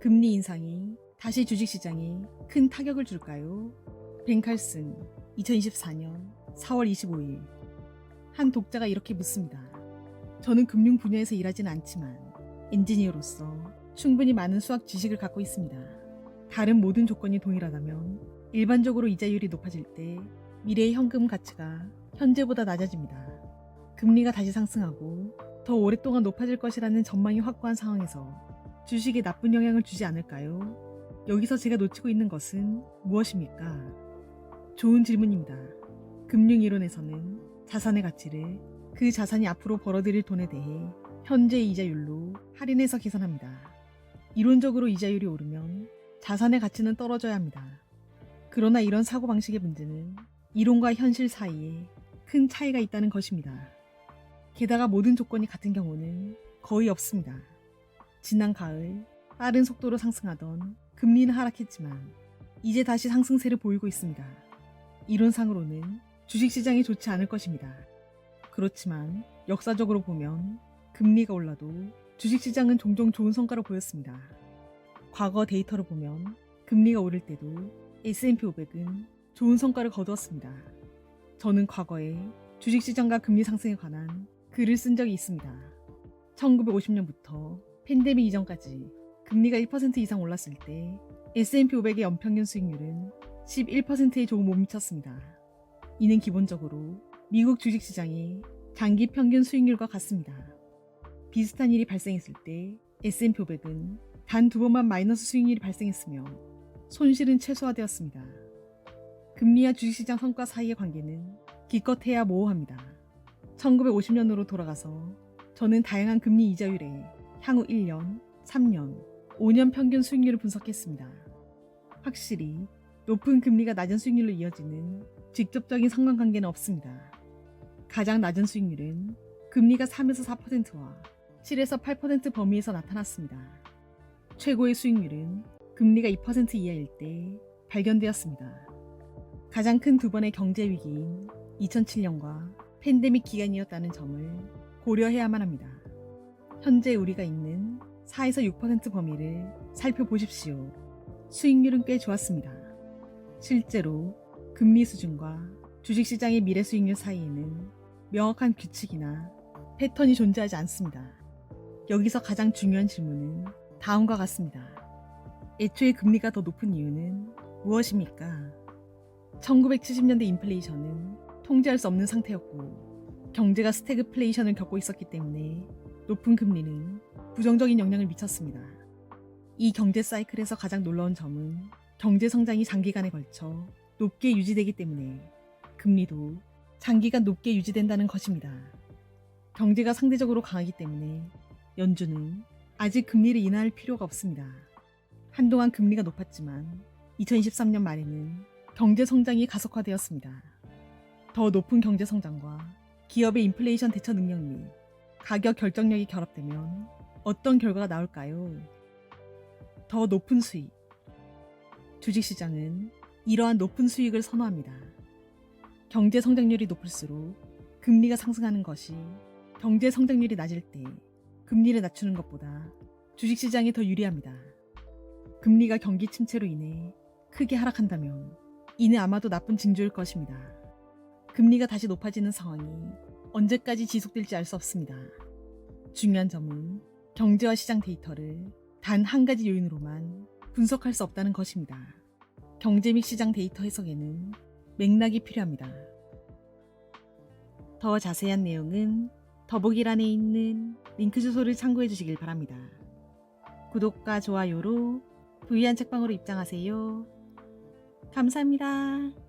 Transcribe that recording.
금리 인상이 다시 주식시장에 큰 타격을 줄까요? 벤칼슨 2024년 4월 25일 한 독자가 이렇게 묻습니다. 저는 금융 분야에서 일하지는 않지만 엔지니어로서 충분히 많은 수학 지식을 갖고 있습니다. 다른 모든 조건이 동일하다면 일반적으로 이자율이 높아질 때 미래의 현금 가치가 현재보다 낮아집니다. 금리가 다시 상승하고 더 오랫동안 높아질 것이라는 전망이 확고한 상황에서 주식에 나쁜 영향을 주지 않을까요? 여기서 제가 놓치고 있는 것은 무엇입니까? 좋은 질문입니다. 금융 이론에서는 자산의 가치를 그 자산이 앞으로 벌어들일 돈에 대해 현재의 이자율로 할인해서 계산합니다. 이론적으로 이자율이 오르면 자산의 가치는 떨어져야 합니다. 그러나 이런 사고방식의 문제는 이론과 현실 사이에 큰 차이가 있다는 것입니다. 게다가 모든 조건이 같은 경우는 거의 없습니다. 지난 가을 빠른 속도로 상승하던 금리는 하락했지만 이제 다시 상승세를 보이고 있습니다. 이론상으로는 주식시장이 좋지 않을 것입니다. 그렇지만 역사적으로 보면 금리가 올라도 주식시장은 종종 좋은 성과를 보였습니다. 과거 데이터를 보면 금리가 오를 때도 S&P 500은 좋은 성과를 거두었습니다. 저는 과거에 주식시장과 금리 상승에 관한 글을 쓴 적이 있습니다. 1950년부터 팬데믹 이전까지 금리가 1% 이상 올랐을 때 S&P 500의 연평균 수익률은 11%에 조금 못 미쳤습니다. 이는 기본적으로 미국 주식시장의 장기 평균 수익률과 같습니다. 비슷한 일이 발생했을 때 S&P 500은 단 두 번만 마이너스 수익률이 발생했으며 손실은 최소화되었습니다. 금리와 주식시장 성과 사이의 관계는 기껏해야 모호합니다. 1950년으로 돌아가서 저는 다양한 금리 이자율에 향후 1년, 3년, 5년 평균 수익률을 분석했습니다. 확실히 높은 금리가 낮은 수익률로 이어지는 직접적인 상관관계는 없습니다. 가장 낮은 수익률은 금리가 3에서 4%와 7에서 8% 범위에서 나타났습니다. 최고의 수익률은 금리가 2% 이하일 때 발견되었습니다. 가장 큰 두 번의 경제 위기인 2007년과 팬데믹 기간이었다는 점을 고려해야만 합니다. 현재 우리가 있는 4에서 6% 범위를 살펴보십시오. 수익률은 꽤 좋았습니다. 실제로 금리 수준과 주식시장의 미래 수익률 사이에는 명확한 규칙이나 패턴이 존재하지 않습니다. 여기서 가장 중요한 질문은 다음과 같습니다. 애초에 금리가 더 높은 이유는 무엇입니까? 1970년대 인플레이션은 통제할 수 없는 상태였고 경제가 스태그플레이션을 겪고 있었기 때문에 높은 금리는 부정적인 영향을 미쳤습니다. 이 경제 사이클에서 가장 놀라운 점은 경제 성장이 장기간에 걸쳐 높게 유지되기 때문에 금리도 장기간 높게 유지된다는 것입니다. 경제가 상대적으로 강하기 때문에 연준은 아직 금리를 인하할 필요가 없습니다. 한동안 금리가 높았지만 2023년 말에는 경제 성장이 가속화되었습니다. 더 높은 경제 성장과 기업의 인플레이션 대처 능력 및 가격 결정력이 결합되면 어떤 결과가 나올까요? 더 높은 수익. 주식시장은 이러한 높은 수익을 선호합니다. 경제 성장률이 높을수록 금리가 상승하는 것이 경제 성장률이 낮을 때 금리를 낮추는 것보다 주식시장이 더 유리합니다. 금리가 경기 침체로 인해 크게 하락한다면 이는 아마도 나쁜 징조일 것입니다. 금리가 다시 높아지는 상황이 언제까지 지속될지 알 수 없습니다. 중요한 점은 경제와 시장 데이터를 단 한 가지 요인으로만 분석할 수 없다는 것입니다. 경제 및 시장 데이터 해석에는 맥락이 필요합니다. 더 자세한 내용은 더보기란에 있는 링크 주소를 참고해 주시길 바랍니다. 구독과 좋아요로 부유한 책방으로 입장하세요. 감사합니다.